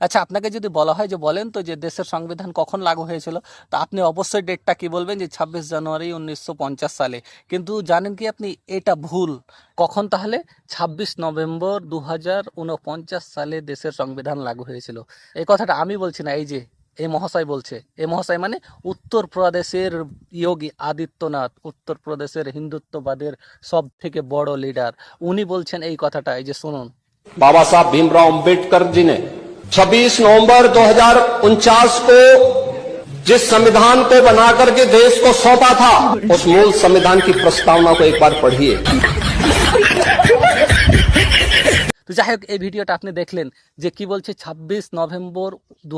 আচ্ছা আপনাকে যদি বলা হয় যে বলেন তো যে দেশের সংবিধান কখন লাগু হয়েছিল, তো আপনি অবশ্যই ডেটটা কি বলবেন যে ছাব্বিশ জানুয়ারি উনিশশো সালে? কিন্তু জানেন কি আপনি এটা ভুল। কখন তাহলে? ছাব্বিশ নভেম্বর দু হাজার ঊনপঞ্চাশ সালে দেশের সংবিধান লাগু হয়েছিল। এই কথাটা আমি বলছি না, এই যে, এই মহাশয় বলছে। এই মহাশয় মানে উত্তরপ্রদেশের ইয়োগী আদিত্যনাথ, উত্তরপ্রদেশের হিন্দুত্ববাদের সব থেকে বড় লিডার উনি বলছেন এই কথাটা, এই যে শুনুন। বাবা সাহেব ভীমরাও আম্বেদকর জি 26 नवंबर 2049 को जिस संविधान को बना करके देश को सौंपा था उस मूल संविधान की प्रस्तावना को एक बार पढ़िए তো যাই হোক এই ভিডিওটা আপনি দেখলেন যে কি বলছে ছাব্বিশ নভেম্বর দু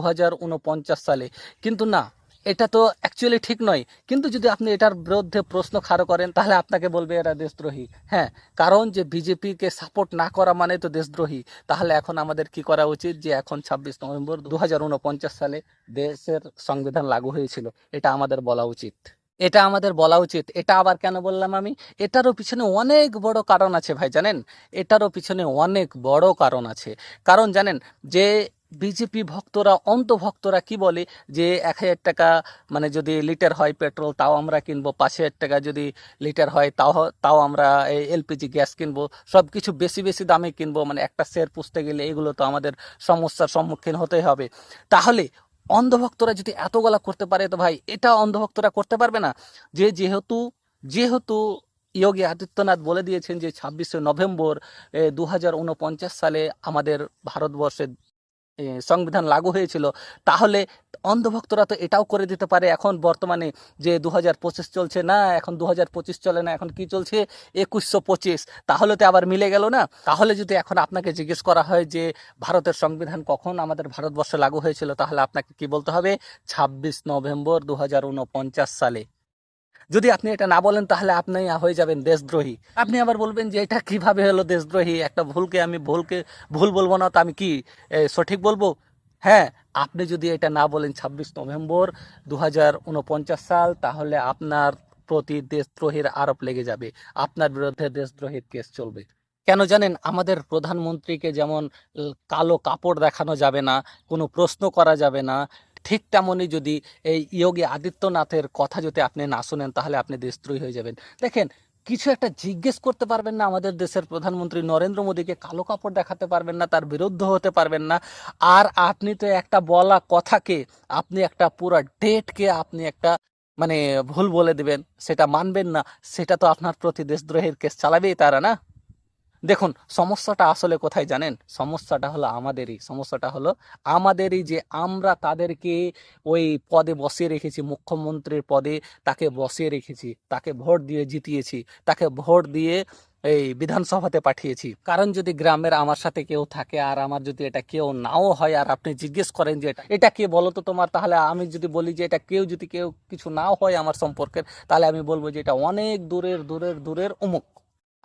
সালে কিন্তু না এটা তো অ্যাকচুয়ালি ঠিক নয়। কিন্তু যদি আপনি এটার বিরুদ্ধে প্রশ্ন খাড়ো করেন, তাহলে আপনাকে বলবে এরা দেশদ্রোহী। হ্যাঁ কারণ যে বিজেপিকে সাপোর্ট না করা মানে তো দেশদ্রোহী। তাহলে এখন আমাদের কি করা উচিত যে এখন ছাব্বিশ নভেম্বর দু হাজার উনপঞ্চাশ সালে দেশের সংবিধান লাগু হয়েছিল। এটা আমাদের বলা উচিত। এটা আমাদের বলা উচিত। এটা আবার কেন বললাম আমি? এটারও পিছনে অনেক বড় কারণ আছে ভাই, জানেন? এটারও পিছনে অনেক বড় কারণ আছে। কারণ জানেন, যে বিজেপি ভক্তরা অন্ত ভক্তরা কি বলে? যে এক হাজার টাকা মানে যদি লিটার হয় পেট্রোল, তাও আমরা কিনবো। পাঁচ হাজার টাকা যদি লিটার হয়, তাও তাও আমরা এলপিজি গ্যাস কিনবো। সব কিছু বেশি বেশি দামে কিনবো। মানে একটা শেয়ার পুষতে গেলে এগুলো তো আমাদের সমস্যার সম্মুখীন হতে হবে। তাহলে অন্ধভক্তরা যদি এতগুলা করতে পারে, তো ভাই এটা অন্ধভক্তরা করতে পারবে না। যে যেহেতু যেহেতু যোগী আদিত্যনাথ বলে দিয়েছেন যে ছাব্বিশে নভেম্বর দু হাজার ঊনপঞ্চাশ সালে আমাদের ভারতবর্ষে সংবিধান লাগু হয়েছিল, তাহলে অন্ধভক্তরা তো এটাও করে দিতে পারে। এখন বর্তমানে যে দু হাজার পঁচিশ চলছে, না, এখন দু হাজার পঁচিশ চলে না, এখন কি চলছে? একুশশো পঁচিশ। তাহলে তো আবার মিলে গেল না? তাহলে যদি এখন আপনাকে জিজ্ঞেস করা হয় যে, ভারতের সংবিধান কখন আমাদের ভারতবর্ষে লাগু হয়েছিল, তাহলে আপনাকে কি বলতে হবে? ছাব্বিশ নভেম্বর দু হাজার ঊনপঞ্চাশ সালে। যদি আপনি এটা না বলেন, তাহলে আপনি হয়ে যাবেন দেশদ্রোহী। আপনি আবার বলবেন যে, এটা কীভাবে হলো দেশদ্রোহী? একটা ভুলকে আমি ভুলকে, ভুল বলব না তো আমি কি সঠিক বলব? হ্যাঁ আপনি যদি এটা না বলেন ছাব্বিশ নভেম্বর দু হাজার উনপঞ্চাশ সাল, তাহলে আপনার প্রতি দেশদ্রোহীর আরোপ লেগে যাবে। আপনার বিরুদ্ধে দেশদ্রোহীর কেস চলবে। কেন জানেন, আমাদের প্রধানমন্ত্রীকে যেমন কালো কাপড় দেখানো যাবে না, কোনো প্রশ্ন করা যাবে না ঠিক তেমনই যদি এই যোগী আদিত্যনাথের কথা যদি আপনি না শুনেন, তাহলে আপনি দেশদ্রোহী হয়ে যাবেন। দেখেন, কিছু একটা জিজ্ঞেস করতে পারবেন না আমাদের দেশের প্রধানমন্ত্রী নরেন্দ্র মোদীকে, কালো কাপড় দেখাতে পারবেন না, তার বিরুদ্ধ হতে পারবেন না। আর আপনি তো একটা বলা কথাকে, আপনি একটা পুরো ডেটকে আপনি একটা মানে ভুল বলে দিবেন, সেটা মানবেন না, সেটা তো আপনার প্রতি দেশদ্রোহের কেস চালাবেই তারা, না? দেখুন, সমস্যাটা আসলে কোথায় জানেন? সমস্যাটা হলো আমাদেরই। সমস্যাটা হলো আমাদেরই যে আমরা তাদেরকে ওই পদে বসিয়ে রেখেছি, মুখ্যমন্ত্রীর পদে তাকে বসিয়ে রেখেছি, তাকে ভোট দিয়ে জিতিয়েছি, তাকে ভোট দিয়ে এই বিধানসভাতে পাঠিয়েছি। কারণ যদি গ্রামের আমার সাথে কেউ থাকে আর আমার যদি এটা কেউ নাও হয় আর আপনি জিজ্ঞেস করেন যে এটা এটা কে বলো তো তোমার? তাহলে আমি যদি বলি যে এটা কেউ যদি কেউ কিছু নাও হয় আমার সম্পর্কের, তাহলে আমি বলব যে এটা অনেক দূরের দূরের দূরের অমুক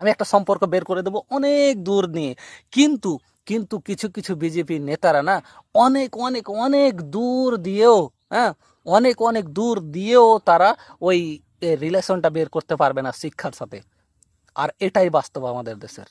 আমি একটা সম্পর্ক বের করে দেবো অনেক দূর নিয়ে। কিন্তু কিন্তু কিছু কিছু বিজেপি নেতারা না অনেক অনেক অনেক দূর দিয়েও হ্যাঁ অনেক অনেক দূর দিয়েও তারা ওই রিলেশনটা বের করতে পারবে না শিক্ষার সাথে। আর এটাই বাস্তব আমাদের দেশের।